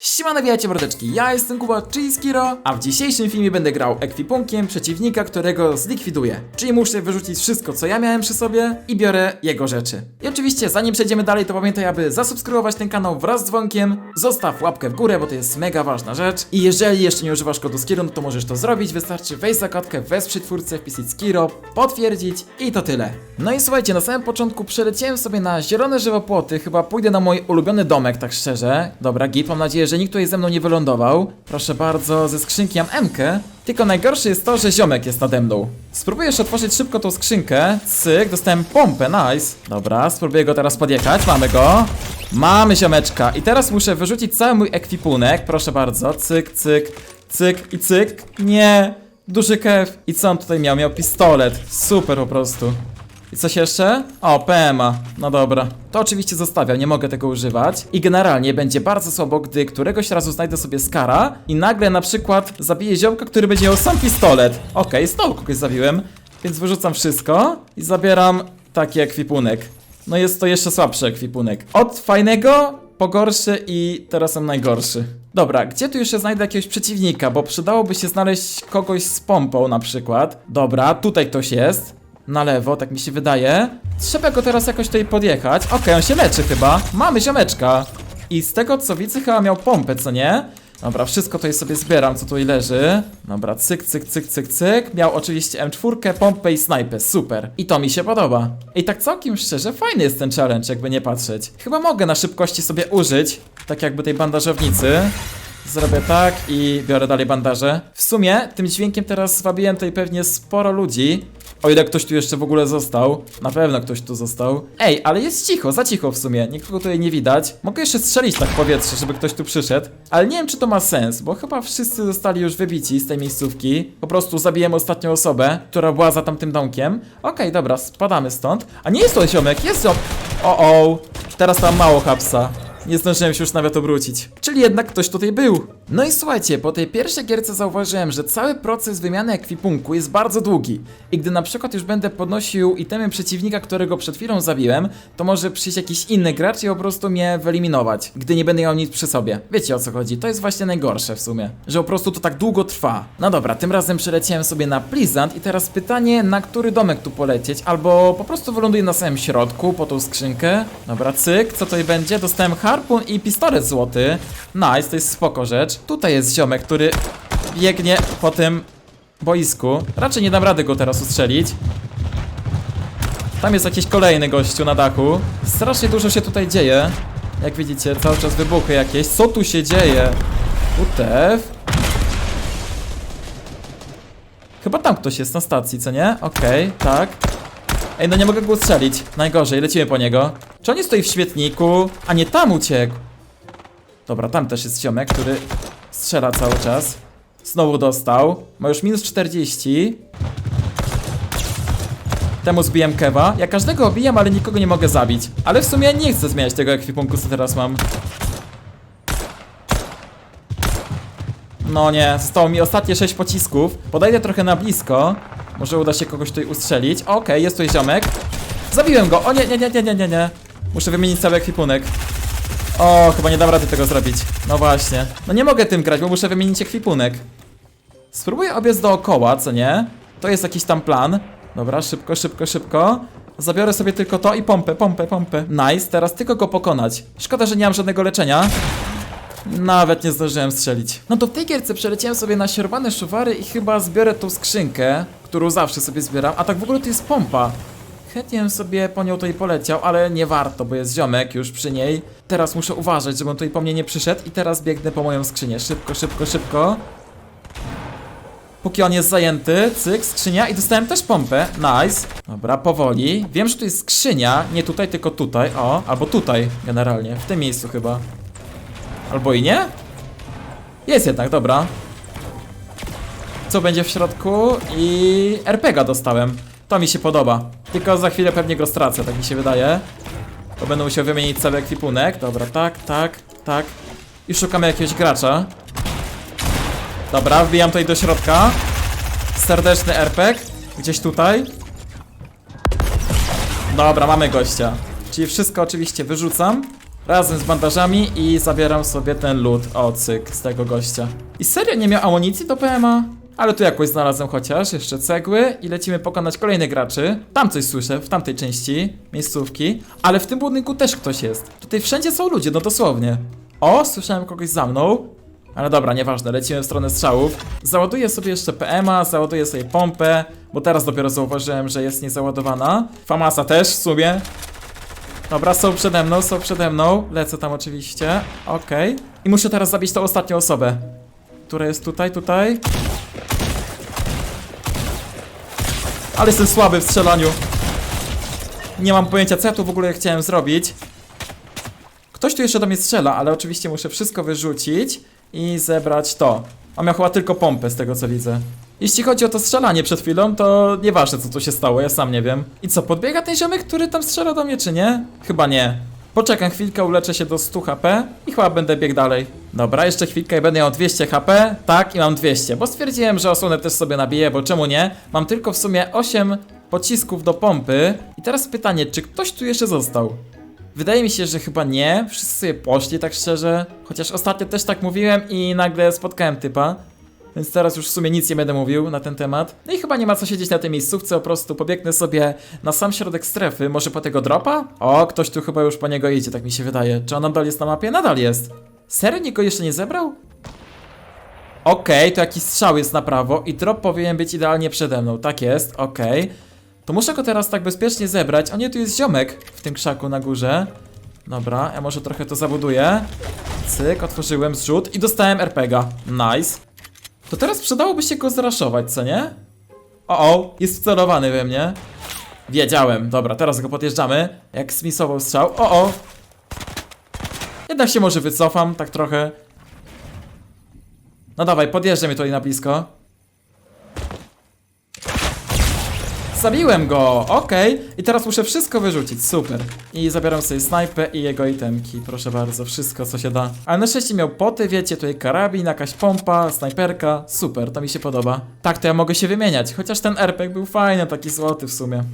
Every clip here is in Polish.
Siemano, witajcie mordeczki, ja jestem Kuba, czyli Skiro, a w dzisiejszym filmie będę grał ekwipunkiem przeciwnika, którego zlikwiduję. Czyli muszę wyrzucić wszystko, co ja miałem przy sobie i biorę jego rzeczy. I oczywiście, zanim przejdziemy dalej, to pamiętaj, aby zasubskrybować ten kanał wraz z dzwonkiem, zostaw łapkę w górę, bo to jest mega ważna rzecz. I jeżeli jeszcze nie używasz kodu Skiro, no to możesz to zrobić, wystarczy wejść za kotkę, wesprzeć twórcę, wpisać Skiro, potwierdzić i to tyle. No i słuchajcie, na samym początku przeleciałem sobie na zielone żywopłoty, chyba pójdę na mój ulubiony domek, tak szczerze. Dobra, git, mam nadzieję, że nikt tutaj ze mną nie wylądował. Proszę bardzo, ze skrzynki mam M-kę. Tylko najgorsze jest to, że ziomek jest nade mną. Spróbuję jeszcze otworzyć szybko tą skrzynkę. Cyk, dostałem pompę, nice. Dobra, spróbuję go teraz podjechać, mamy go. Mamy ziomeczka. I teraz muszę wyrzucić cały mój ekwipunek, proszę bardzo. Cyk, cyk, cyk i cyk. Nie, duży kew. I co on tutaj miał? Miał pistolet. Super po prostu. I coś jeszcze? O, PMA. No dobra. To oczywiście zostawiam, nie mogę tego używać. I generalnie będzie bardzo słabo, gdy któregoś razu znajdę sobie skara i nagle na przykład zabiję ziomka, który będzie miał sam pistolet. Okej, znowu kogoś zabiłem, więc wyrzucam wszystko i zabieram taki ekwipunek. No jest to jeszcze słabszy ekwipunek. Od fajnego po gorszy i teraz mam najgorszy. Dobra, gdzie tu jeszcze znajdę jakiegoś przeciwnika, bo przydałoby się znaleźć kogoś z pompą na przykład. Dobra, tutaj ktoś jest. Na lewo, tak mi się wydaje. Trzeba go teraz jakoś tutaj podjechać. Okej, on się leczy chyba. Mamy ziomeczka. I z tego co widzę, chyba miał pompę, co nie? Dobra, wszystko tutaj sobie zbieram, co tutaj leży. Dobra, cyk, cyk, cyk, cyk, cyk. Miał oczywiście M4, pompę i snajpę, super. I to mi się podoba. I tak całkiem szczerze, fajny jest ten challenge, jakby nie patrzeć. Chyba mogę na szybkości sobie użyć, tak jakby tej bandażownicy. Zrobię tak i biorę dalej bandaże. W sumie tym dźwiękiem teraz zwabiłem tutaj pewnie sporo ludzi. O ile ktoś tu jeszcze w ogóle został. Na pewno ktoś tu został. Ej, ale jest cicho, za cicho w sumie. Nikogo tutaj nie widać. Mogę jeszcze strzelić tak w powietrze, żeby ktoś tu przyszedł. Ale nie wiem, czy to ma sens, bo chyba wszyscy zostali już wybici z tej miejscówki. Po prostu zabiłem ostatnią osobę, która była za tamtym domkiem. Okej, dobra, spadamy stąd. A nie jest to ziomek, jest ziom... O, o, teraz tam mało hapsa. Nie zdążyłem się już nawet obrócić. Czyli jednak ktoś tutaj był. No i słuchajcie, po tej pierwszej gierce zauważyłem, że cały proces wymiany ekwipunku jest bardzo długi. I gdy na przykład już będę podnosił itemy przeciwnika, którego przed chwilą zabiłem, to może przyjść jakiś inny gracz i po prostu mnie wyeliminować, gdy nie będę miał nic przy sobie. Wiecie o co chodzi, to jest właśnie najgorsze w sumie, że po prostu to tak długo trwa. No dobra, tym razem przeleciałem sobie na Pleasant i teraz pytanie, na który domek tu polecieć, albo po prostu wyląduję na samym środku, po tą skrzynkę. Dobra, cyk, co tutaj będzie? Dostałem harpun i pistolet złoty. Nice, to jest spoko rzecz. Tutaj jest ziomek, który biegnie po tym boisku. Raczej nie dam rady go teraz ustrzelić. Tam jest jakiś kolejny gościu na dachu. Strasznie dużo się tutaj dzieje. Jak widzicie, cały czas wybuchy jakieś. Co tu się dzieje? UTF. Chyba tam ktoś jest na stacji, co nie? Okej, tak. Ej, no nie mogę go ustrzelić. Najgorzej, lecimy po niego. Czy on jest tutaj w świetniku? A nie, tam uciekł. Dobra, tam też jest ziomek, który strzela cały czas. Znowu dostał. Ma już minus 40. Temu zbiłem kewa. Ja każdego obijam, ale nikogo nie mogę zabić. Ale w sumie nie chcę zmieniać tego ekwipunku, co teraz mam. No nie, zostało mi ostatnie 6 pocisków. Podejdę trochę na blisko. Może uda się kogoś tutaj ustrzelić. Okej, jest tutaj ziomek. Zabiłem go. O nie, nie, nie, nie, nie, nie. Muszę wymienić cały ekwipunek. O, chyba nie dam rady tego zrobić. No właśnie. No nie mogę tym grać, bo muszę wymienić ekwipunek. Spróbuję obiec dookoła, co nie? To jest jakiś tam plan. Dobra, szybko, szybko, szybko. Zabiorę sobie tylko to i pompę, pompę, pompę. Nice, teraz tylko go pokonać. Szkoda, że nie mam żadnego leczenia. Nawet nie zdążyłem strzelić. No to w tej gierce przeleciałem sobie na sierwane szuwary i chyba zbiorę tą skrzynkę, którą zawsze sobie zbieram. A tak w ogóle to jest pompa. Chętnie bym sobie po nią tutaj poleciał, ale nie warto, bo jest ziomek już przy niej. Teraz muszę uważać, żeby on tutaj po mnie nie przyszedł i teraz biegnę po moją skrzynię. Szybko, szybko, szybko. Póki on jest zajęty, cyk, skrzynia i dostałem też pompę, nice. Dobra, powoli. Wiem, że tu jest skrzynia, nie tutaj, tylko tutaj, o, albo tutaj generalnie, w tym miejscu chyba. Albo i nie? Jest jednak, dobra. Co będzie w środku? I RPGa dostałem. To mi się podoba. Tylko za chwilę pewnie go stracę, tak mi się wydaje. Bo będę musiał wymienić cały ekwipunek. Dobra, tak, tak, tak. I szukamy jakiegoś gracza. Dobra, wbijam tutaj do środka. Serdeczny RPG. Gdzieś tutaj. Dobra, mamy gościa. Czyli wszystko oczywiście wyrzucam. razem z bandażami i zabieram sobie ten loot, o cyk, z tego gościa. I serio nie miał amunicji do PMA? Ale tu jakoś znalazłem chociaż, jeszcze cegły i lecimy pokonać kolejnych graczy. Tam coś słyszę, w tamtej części miejscówki, ale w tym budynku też ktoś jest. Tutaj wszędzie są ludzie, no dosłownie. O, słyszałem kogoś za mną. Ale dobra, nieważne, lecimy w stronę strzałów. Załaduję sobie jeszcze PMA, załaduję sobie pompę, bo teraz dopiero zauważyłem, że jest niezaładowana. Famasa też w sumie. Dobra, są przede mną, są przede mną. Lecę tam oczywiście. Okej. I muszę teraz zabić tą ostatnią osobę. Która jest tutaj, tutaj. Ale jestem słaby w strzelaniu. Nie mam pojęcia, co ja tu w ogóle chciałem zrobić. Ktoś tu jeszcze do mnie strzela, ale oczywiście muszę wszystko wyrzucić i zebrać to. On miał chyba tylko pompę z tego co widzę. Jeśli chodzi o to strzelanie przed chwilą, to nieważne co tu się stało, ja sam nie wiem. I co, podbiega ten ziomek, który tam strzela do mnie, czy nie? Chyba nie. Poczekam chwilkę, uleczę się do 100 HP i chyba będę biegł dalej. Dobra, jeszcze chwilkę i będę miał 200 HP. Tak, i mam 200, bo stwierdziłem, że osłonę też sobie nabiję, bo czemu nie? Mam tylko w sumie 8 pocisków do pompy. I teraz pytanie, czy ktoś tu jeszcze został? Wydaje mi się, że chyba nie. Wszyscy sobie poszli, tak szczerze. Chociaż ostatnio też tak mówiłem i nagle spotkałem typa. Więc teraz już w sumie nic nie będę mówił na ten temat. No i chyba nie ma co siedzieć na tej miejscówce, po prostu pobiegnę sobie na sam środek strefy. Może po tego dropa? O, ktoś tu chyba już po niego idzie, tak mi się wydaje. Czy on nadal jest na mapie? Nadal jest. Serio? Nikt go jeszcze nie zebrał? Okej, to jakiś strzał jest na prawo i drop powinien być idealnie przede mną. Tak jest, okej. To muszę go teraz tak bezpiecznie zebrać. O nie, tu jest ziomek w tym krzaku na górze. Dobra, ja może trochę to zabuduję. Cyk, otworzyłem zrzut i dostałem RPGa. Nice. To teraz przydałoby się go zraszować, co nie? O, o, jest wcelowany we mnie. Wiedziałem. Dobra, teraz go podjeżdżamy. Jak smisował strzał. O, o. Jednak się może wycofam, tak trochę. No dawaj, podjeżdżaj mnie tutaj na blisko. Zabiłem go, okej. I teraz muszę wszystko wyrzucić, super. I zabieram sobie snajpę i jego itemki, proszę bardzo, wszystko co się da. Ale na szczęście miał poty, wiecie, tutaj karabin, jakaś pompa, snajperka, super, to mi się podoba. Tak, to ja mogę się wymieniać, chociaż ten RPG był fajny, taki złoty w sumie.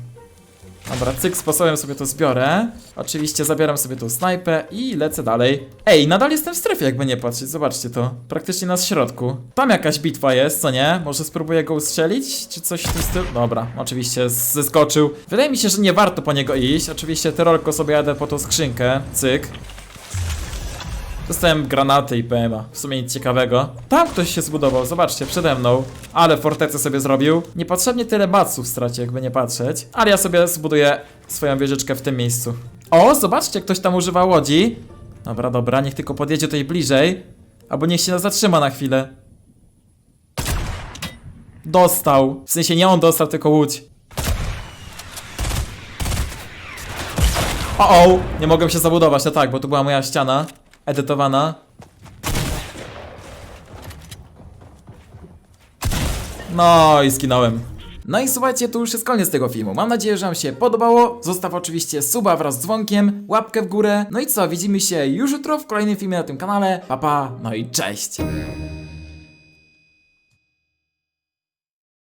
Dobra, cyk, sposobem sobie to zbiorę. Oczywiście zabieram sobie tą snajpę i lecę dalej. Ej, nadal jestem w strefie, jakby nie patrzeć, zobaczcie to. Praktycznie na środku. Tam jakaś bitwa jest, co nie? Może spróbuję go ustrzelić? Czy coś w tym stylu? Dobra, oczywiście zeskoczył. Wydaje mi się, że nie warto po niego iść. Oczywiście tyrolko sobie jadę po tą skrzynkę. Cyk. Dostałem granaty i PMA. W sumie nic ciekawego. Tam ktoś się zbudował, zobaczcie, przede mną. Ale fortecę sobie zrobił. Niepotrzebnie tyle baców straci, jakby nie patrzeć. Ale ja sobie zbuduję swoją wieżyczkę w tym miejscu. O, zobaczcie, ktoś tam używa łodzi. Dobra, dobra, niech tylko podjedzie tutaj bliżej. Albo niech się zatrzyma na chwilę. Dostał. W sensie nie on dostał, tylko łódź. O, o, nie mogłem się zabudować, no tak, bo to była moja ściana edytowana. No i zginąłem. No i słuchajcie, to już jest koniec tego filmu. Mam nadzieję, że Wam się podobało. Zostaw oczywiście suba wraz z dzwonkiem, łapkę w górę. No i co, widzimy się już jutro w kolejnym filmie na tym kanale. Pa, pa, no i cześć!